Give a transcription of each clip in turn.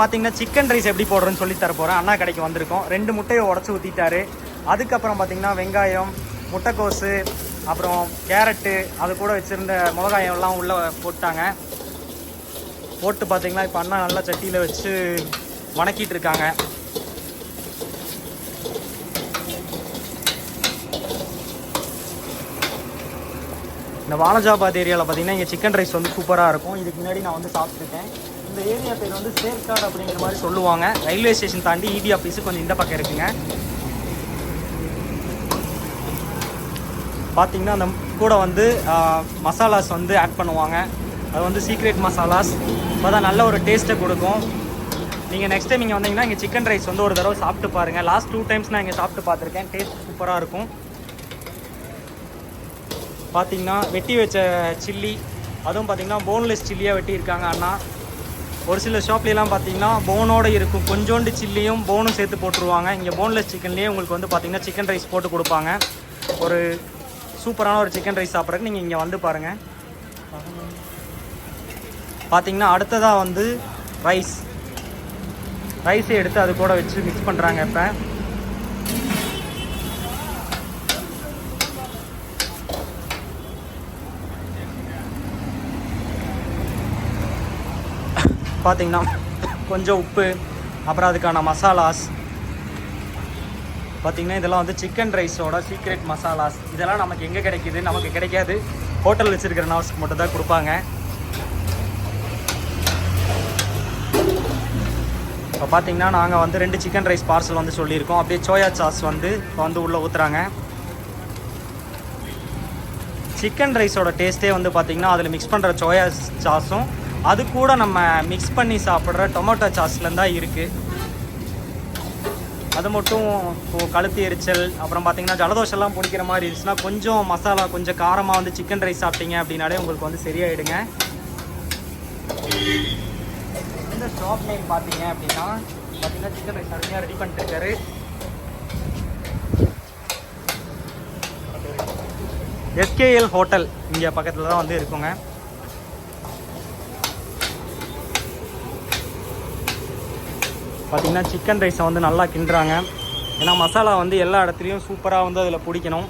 பார்த்தீங்கன்னா chicken rice எப்படி போடுறேன்னு சொல்லி தர போகிறேன் அண்ணா கடைக்கு வந்திருக்கோம். ரெண்டு முட்டையை உடச்சி ஊற்றிட்டாரு அதுக்கப்புறம் பார்த்தீங்கன்னா வெங்காயம் முட்டைக்கோசு அப்புறம் கேரட்டு அது கூட வச்சுருந்த மிளகாயம் எல்லாம் உள்ளே போட்டாங்க. போட்டு பார்த்தீங்கன்னா இப்போ அண்ணா நல்லா சட்டியில் வச்சு வணக்கிட்டு இருக்காங்க. இந்த வாலஜாபாத் ஏரியாவில் பார்த்தீங்கன்னா இங்கே சிக்கன் ரைஸ் வந்து சூப்பராக இருக்கும். இதுக்கு முன்னாடி நான் வந்து சாப்பிட்ருக்கேன் இந்த ஏரியா பேர் வந்து சேர்க்காடு அப்படிங்கிற மாதிரி சொல்லுவாங்க. ரயில்வே ஸ்டேஷன் தாண்டி இபி ஆஃபீஸு கொஞ்சம் இந்த பக்கம் இருக்குங்க. பார்த்தீங்கன்னா அந்த கூட வந்து மசாலாஸ் வந்து ஆட் பண்ணுவாங்க. அது வந்து சீக்ரெட் மசாலாஸ். அப்போ தான் நல்ல ஒரு டேஸ்ட்டை கொடுக்கும். நீங்கள் நெக்ஸ்ட் டைம் இங்கே வந்தீங்கன்னா இங்கே சிக்கன் ரைஸ் வந்து ஒரு தடவை சாப்பிட்டு பாருங்கள் லாஸ்ட் டூ டைம்ஸ் நான் இங்கே சாப்பிட்டு பார்த்துருக்கேன். டேஸ்ட் சூப்பராக இருக்கும். பார்த்தீங்கன்னா வெட்டி வச்ச சில்லி அதுவும் பார்த்தீங்கன்னா போன்லெஸ் சில்லியாக வெட்டியிருக்காங்க அண்ணா. ஒரு சில ஷாப்லாம் பார்த்தீங்கன்னா போனோடு இருக்கும். கொஞ்சோண்டு சில்லியும் போனும் சேர்த்து போட்டுருவாங்க. இங்கே போன்லெஸ் சிக்கன்லேயே உங்களுக்கு வந்து பார்த்தீங்கன்னா சிக்கன் ரைஸ் போட்டு கொடுப்பாங்க. ஒரு சூப்பரான ஒரு சிக்கன் ரைஸ் சாப்பிட்றதுக்கு நீங்கள் இங்கே வந்து பாருங்கள் பார்த்தீங்கன்னா அடுத்ததாக வந்து ரைஸ். ரைஸை எடுத்து அது கூட வச்சு மிக்ஸ் பண்ணுறாங்க இப்போ. பார்த்திங்கன்னா கொஞ்சம் உப்பு அப்புறம் அதுக்கான மசாலாஸ். பார்த்தீங்கன்னா இதெல்லாம் வந்து சிக்கன் ரைஸோட சீக்ரெட் மசாலாஸ். இதெல்லாம் நமக்கு எங்கே கிடைக்குது? நமக்கு கிடைக்காது. ஹோட்டல் வச்சுருக்கிற நாஸ்க்கு மட்டும் தான் கொடுப்பாங்க. இப்போ பார்த்திங்கன்னா நாங்கள் வந்து ரெண்டு சிக்கன் ரைஸ் பார்சல் வந்து சொல்லியிருக்கோம். அப்படியே சோயா சாஸ் வந்து இப்போ வந்து உள்ளே ஊற்றுறாங்க சிக்கன் ரைஸோட டேஸ்ட்டே வந்து பார்த்திங்கன்னா அதில் மிக்ஸ் பண்ணுற சோயா சாஸும் அது கூட நம்ம மிக்ஸ் பண்ணி சாப்பிட்ற டொமேட்டோ சாஸ்லேருந்து தான் இருக்குது அது மட்டும் இப்போ கழுத்து எரிச்சல் அப்புறம் பார்த்தீங்கன்னா ஜலதோஷம்லாம் பிடிக்கிற மாதிரி இருந்துச்சுன்னா கொஞ்சம் மசாலா கொஞ்சம் காரமாக வந்து சிக்கன் ரைஸ் சாப்பிட்டீங்க அப்படின்னாலே உங்களுக்கு வந்து சரியாயிடுங்க. இந்த ஷாப் நேம் பார்த்தீங்க அப்படின்னா பார்த்தீங்கன்னா சிக்கன் ரைஸ் அருமையாக ரெடி பண்ணிட்டு இருக்காரு எஸ்கேஎல் ஹோட்டல் இங்கே பக்கத்தில் தான் வந்து இருக்குங்க. பார்த்திங்கன்னா சிக்கன் ரைஸை வந்து நல்லா கிண்டுறாங்க. ஏன்னா மசாலா வந்து எல்லா இடத்துலையும் சூப்பராக வந்து அதில் பிடிக்கணும்.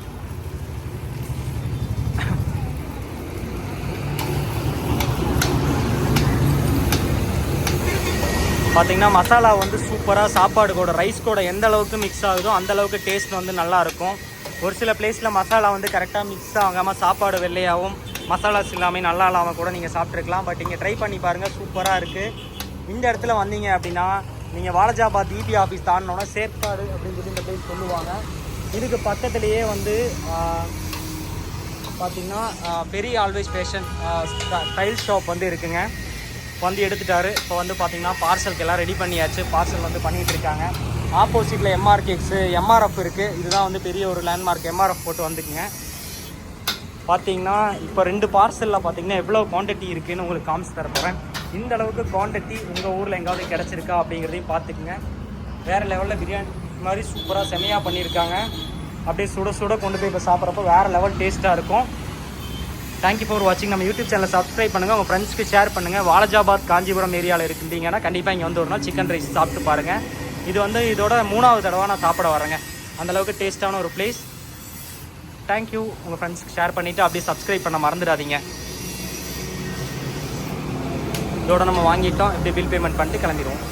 பார்த்திங்கன்னா மசாலா வந்து சூப்பராக சாப்பாடு கூட ரைஸ் கூட எந்த அளவுக்கு மிக்ஸ் ஆகுதோ அந்த அளவுக்கு டேஸ்ட் வந்து நல்லாயிருக்கும் ஒரு சில பிளேஸில் மசாலா வந்து கரெக்டாக மிக்ஸ் ஆகாமல் சாப்பாடு வெள்ளையாகவும் மசாலாஸ் இல்லாமல் நல்லா இல்லாமல் கூட நீங்கள் சாப்பிட்ருக்கலாம் பட் இங்கே ட்ரை பண்ணி பாருங்கள் சூப்பராக இருக்குது இந்த இடத்துல வந்தீங்க அப்படின்னா நீங்கள் வாலஜாபாத் இபி ஆஃபீஸ் தாண்டினோன்னா சேர்க்காடு அப்படின்னு சொல்லி இந்த பிளேஸ் சொல்லுவாங்க. இதுக்கு பக்கத்துலேயே வந்து பார்த்தீங்கன்னா பெரிய ஆல்வேஸ் ஃபேஷன் டைல் ஷாப் வந்து இருக்குங்க. வந்து எடுத்துட்டாரு. இப்போ வந்து பார்த்திங்கன்னா பார்சலுக்கு எல்லாம் ரெடி பண்ணியாச்சு. பார்சல் வந்து பண்ணிகிட்டு இருக்காங்க. ஆப்போசிட்டில் எம்ஆர் கேக்ஸு எம்ஆர்எஃப் இருக்குது இதுதான் வந்து பெரிய ஒரு லேண்ட்மார்க் எம்ஆர்எஃப் போட்டு வந்துக்குங்க. பார்த்தீங்கன்னா இப்போ ரெண்டு பார்சலில் பார்த்தீங்கன்னா எவ்வளோ குவான்டிட்டி இருக்குதுன்னு உங்களுக்கு காமிச்சு தர போகிறேன் இந்த அளவுக்கு குவான்டிட்டி உங்கள் ஊரில் எங்காவது கிடச்சிருக்கா அப்படிங்கிறதையும் பார்த்துக்குங்க. வேறு லெவலில் பிரியாணி மாதிரி சூப்பராக செமையாக பண்ணியிருக்காங்க. அப்படியே சுட சுட கொண்டு போய் இப்போ சாப்பிட்றப்போ வேறு லெவல் டேஸ்ட்டாக இருக்கும். தேங்க்யூ ஃபார் வாட்சிங் நம்ம யூடியூப் சேனலை சப்ஸ்கிரைப் பண்ணுங்கள் உங்கள் ஃப்ரெண்ட்ஸ்க்கு ஷேர் பண்ணுங்கள் வாலஜாபாத் காஞ்சிபுரம் ஏரியாவில் இருக்கிறீங்கன்னா கண்டிப்பாக இங்கே வந்து ஒரு நாள் சிக்கன் ரைஸ் சாப்பிட்டு பாருங்கள் இது வந்து இதோட மூணாவது தடவை நான் சாப்பிட வரேங்க. அந்தளவுக்கு டேஸ்ட்டான ஒரு பிளேஸ் தேங்க்யூ உங்கள் ஃப்ரெண்ட்ஸ்க்கு ஷேர் பண்ணிவிட்டு அப்படியே சப்ஸ்கிரைப் பண்ண மறந்துடாதீங்க. இதோட நம்ம வாங்கிட்டோம். இப்படி பில் பேமெண்ட் பண்ணிட்டு கிளம்பிடுவோம்.